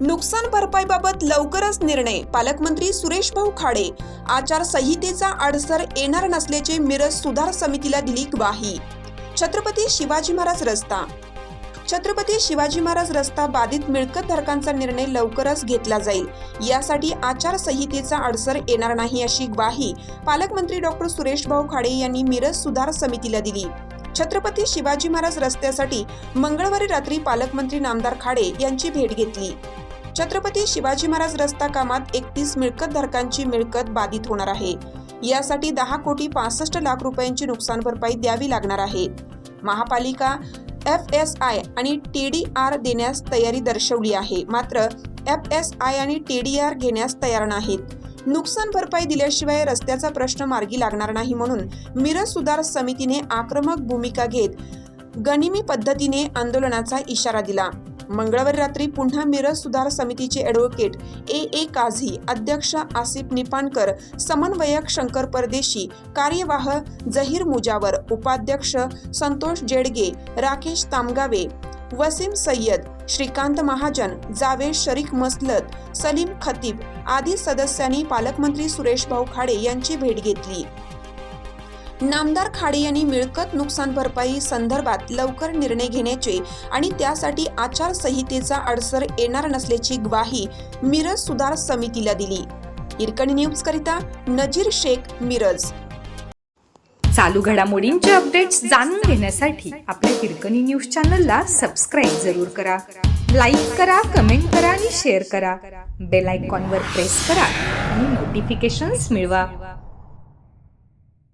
नुकसान भरपाईबाबत लवकरच निर्णय. पालकमंत्री सुरेश भाऊ खाडे. आचारसंहितेचा अडसर येणार नसल्याचे मिरज सुधार समितीला दिली ग्वाही. छत्रपती शिवाजी महाराज रस्ता छत्रपती शिवाजी महाराज रस्ता बाधित मिळकत धारकांचा निर्णय लवकरच घेतला जाईल. यासाठी आचारसंहितेचा अडसर येणार नाही अशी ग्वाही पालकमंत्री डॉक्टर सुरेश भाऊ खाडे यांनी मिरज सुधार समितीला दिली. छत्रपती शिवाजी महाराज रस्त्यासाठी मंगळवारी रात्री पालकमंत्री नामदार खाडे यांची भेट घेतली. छत्रपती शिवाजी महाराज रस्ता कामात एकतीस मिळकत धारकांची मिळकत बाधित होणार आहे. यासाठी दहा कोटी पासष्ट लाख रुपयांची नुकसान भरपाई द्यावी लागणार आहे. महापालिका एफ एस आय आणि टी डी आर देण्यास तयारी दर्शवली आहे. मात्र एफ एस आय आणि टी डी आर घेण्यास तयार नाहीत. नुकसान भरपाई दिल्याशिवाय रस्त्याचा प्रश्न मार्गी लागणार नाही म्हणून मिरज सुधार समितीने आक्रमक भूमिका घेत गनिमी पद्धतीने आंदोलनाचा इशारा दिला. मंगळवारी रात्री पुन्हा मिरज सुधार समितीचे ॲडव्होकेट ए. ए. काझी अध्यक्ष आसिफ निपाणकर समन्वयक शंकर परदेशी कार्यवाह जहीर मुजावर उपाध्यक्ष संतोष जेडगे राकेश तामगावे वसीम सय्यद श्रीकांत महाजन जावेद शरीक मसलत सलीम खतीब आदी सदस्यांनी पालकमंत्री सुरेश भाऊ खाडे यांची भेट घेतली. नामदार खाडे यांनी मिळकत नुकसान भरपाई संदर्भात लवकर निर्णय घेण्याचे आणि त्यासाठी आचारसंहितेचा अडसर येणार नसल्याची ग्वाही मिरज सुधार समितीला दिली. इरकणी न्यूज करिता नजीर शेख मिरज. चालू घडामोडींचे अपडेट्स जाणून घेण्यासाठी आपल्या हिरकणी न्यूज चॅनलला सबस्क्राईब जरूर करा. लाईक करा कमेंट करा आणि शेअर करा. बेल आयकॉनवर प्रेस करा आणि नोटिफिकेशन्स मिळवा.